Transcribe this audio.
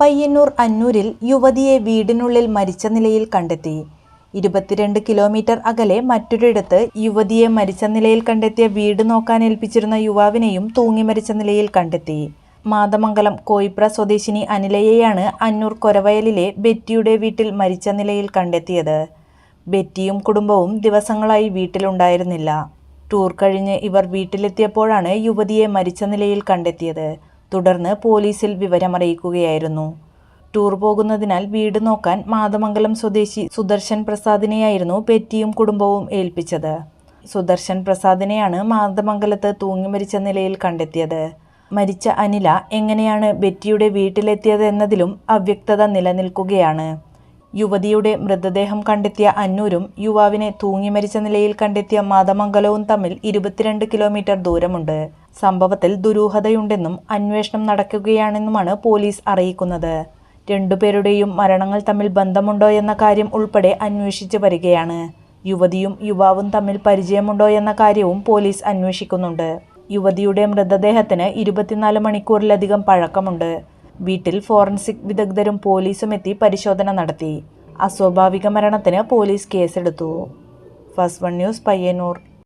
പയ്യന്നൂർ അന്നൂരിൽ യുവതിയെ വീടിനുള്ളിൽ മരിച്ച നിലയിൽ കണ്ടെത്തി. ഇരുപത്തിരണ്ട് കിലോമീറ്റർ അകലെ മറ്റൊരിടത്ത് യുവതിയെ മരിച്ച നിലയിൽ കണ്ടെത്തിയ വീട് നോക്കാൻ ഏൽപ്പിച്ചിരുന്ന യുവാവിനെയും തൂങ്ങി മരിച്ച നിലയിൽ കണ്ടെത്തി. മാതമംഗലം കോയിപ്ര സ്വദേശിനി അനിലയെയാണ് അന്നൂർ കൊരവയലിലെ ബെറ്റിയുടെ വീട്ടിൽ മരിച്ച നിലയിൽ കണ്ടെത്തിയത്. ബെറ്റിയും കുടുംബവും ദിവസങ്ങളായി വീട്ടിലുണ്ടായിരുന്നില്ല. ടൂർ കഴിഞ്ഞ് ഇവർ വീട്ടിലെത്തിയപ്പോഴാണ് യുവതിയെ മരിച്ച നിലയിൽ കണ്ടെത്തിയത്. തുടർന്ന് പോലീസിൽ വിവരമറിയിക്കുകയായിരുന്നു. ടൂർ പോകുന്നതിനാൽ വീട് നോക്കാൻ മാതമംഗലം സ്വദേശി സുദർശൻ പ്രസാദിനെയായിരുന്നു പെറ്റിയും കുടുംബവും ഏൽപ്പിച്ചത്. സുദർശൻ പ്രസാദിനെയാണ് മാതമംഗലത്ത് തൂങ്ങി മരിച്ച നിലയിൽ കണ്ടെത്തിയത്. മരിച്ച അനില എങ്ങനെയാണ് ബെറ്റിയുടെ വീട്ടിലെത്തിയതെന്നതിലും അവ്യക്തത നിലനിൽക്കുകയാണ്. യുവതിയുടെ മൃതദേഹം കണ്ടെത്തിയ അന്നൂരും യുവാവിനെ തൂങ്ങി മരിച്ച നിലയിൽ കണ്ടെത്തിയ മാതമംഗലവും തമ്മിൽ ഇരുപത്തിരണ്ട് കിലോമീറ്റർ ദൂരമുണ്ട്. സംഭവത്തിൽ ദുരൂഹതയുണ്ടെന്നും അന്വേഷണം നടക്കുകയാണെന്നുമാണ് പോലീസ് അറിയിക്കുന്നത്. രണ്ടുപേരുടെയും മരണങ്ങൾ തമ്മിൽ ബന്ധമുണ്ടോ എന്ന കാര്യം ഉൾപ്പെടെ അന്വേഷിച്ചു വരികയാണ്. യുവതിയും യുവാവും തമ്മിൽ പരിചയമുണ്ടോ എന്ന കാര്യവും പോലീസ് അന്വേഷിക്കുന്നുണ്ട്. യുവതിയുടെ മൃതദേഹത്തിന് ഇരുപത്തിനാല് മണിക്കൂറിലധികം പഴക്കമുണ്ട്. വീട്ടിൽ ഫോറൻസിക് വിദഗ്ധരും പോലീസും എത്തി പരിശോധന നടത്തി. അസ്വാഭാവിക മരണത്തിന് പോലീസ് കേസെടുത്തു. First one news Payyanur.